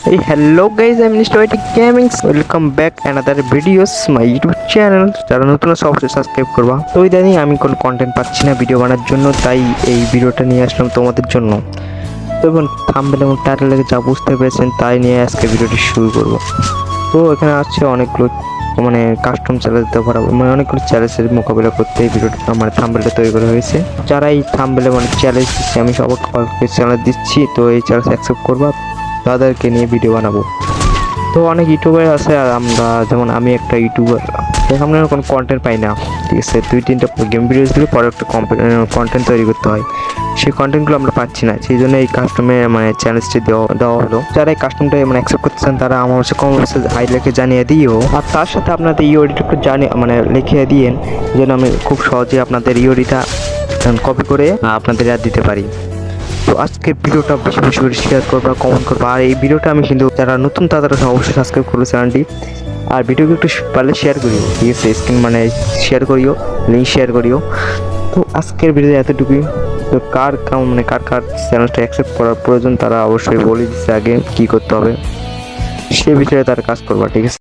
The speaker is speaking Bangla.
Hey, hello guys, I'm Mr. Gaming. Welcome back another videos my YouTube channel. যারা নতুন অবশ্যই সাবস্ক্রাইব করবা তো ইদানিং আমি কোনো কন্টেন্ট পাচ্ছি না ভিডিও বানার জন্য তাই এই ভিডিওটা নিয়ে আসলাম তোমাদের জন্য তো এবং থাম্বেল এবং টাইটেল যা বুঝতে পেরেছেন তাই নিয়ে আজকে ভিডিওটি শুরু করব তো এখানে আছে অনেকগুলো মানে কাস্টম চ্যালেঞ্জ দিতে পারব মানে অনেকগুলো চ্যালেঞ্জের মোকাবিলা করতে এই ভিডিওটা মানে থাম্বেলটা তৈরি করা হয়েছে যারা এই থাম্বেলে মানে চ্যালেঞ্জ দিচ্ছে আমি সবাইকে চ্যালেঞ্জ দিচ্ছি তো এই চ্যালেঞ্জ অ্যাকসেপ্ট করবা তাদেরকে নিয়ে ভিডিও বানাবো। তো অনেক ইউটিউবার আছে আর আমরা যেমন আমি একটা ইউটিউবার আমরা কোনো কন্টেন্ট পাই না। ঠিক আছে, দুই তিনটা গেম ভিডিওস দিলে পরে একটা কন্টেন্ট তৈরি করতে হয়। সেই কন্টেন্টগুলো আমরা পাচ্ছি না। সেই জন্য এই কাস্টমে মানে চ্যালেঞ্জটি দেওয়া দেওয়া হলো। যারা এই কাস্টমটা মানে অ্যাকসেপ্ট করতেছেন, তারা আমার হচ্ছে কম আই লেখে জানিয়ে দিও। আর তার সাথে আপনাদের ইওডিটা একটু জানিয়ে মানে লিখিয়ে দিয়েন, যেন আমি খুব সহজে আপনাদের ইওডিটা কপি করে, আপনাদের আর দিতে পারি। তো আজকের ভিডিওটা বেশি বেশি করে শেয়ার করবা কমেন্ট করবা। আর এই ভিডিওটা আমি কিন্তু যারা নতুন তারা অবশ্যই সাবস্ক্রাইব করব চ্যানেলটি আর ভিডিওকে একটু পারলে শেয়ার করিও। ঠিক আছে স্ক্রিন মানে শেয়ার করিও লিঙ্ক শেয়ার করিও। তো আজকের ভিডিও এতটুকুই। তো কার কাম মানে কার কার চ্যানেলটা অ্যাকসেপ্ট করার প্রয়োজন, তারা অবশ্যই বলে দিচ্ছে আগে কী করতে হবে। সে বিষয়ে তার কাজ করবা, ঠিক আছে?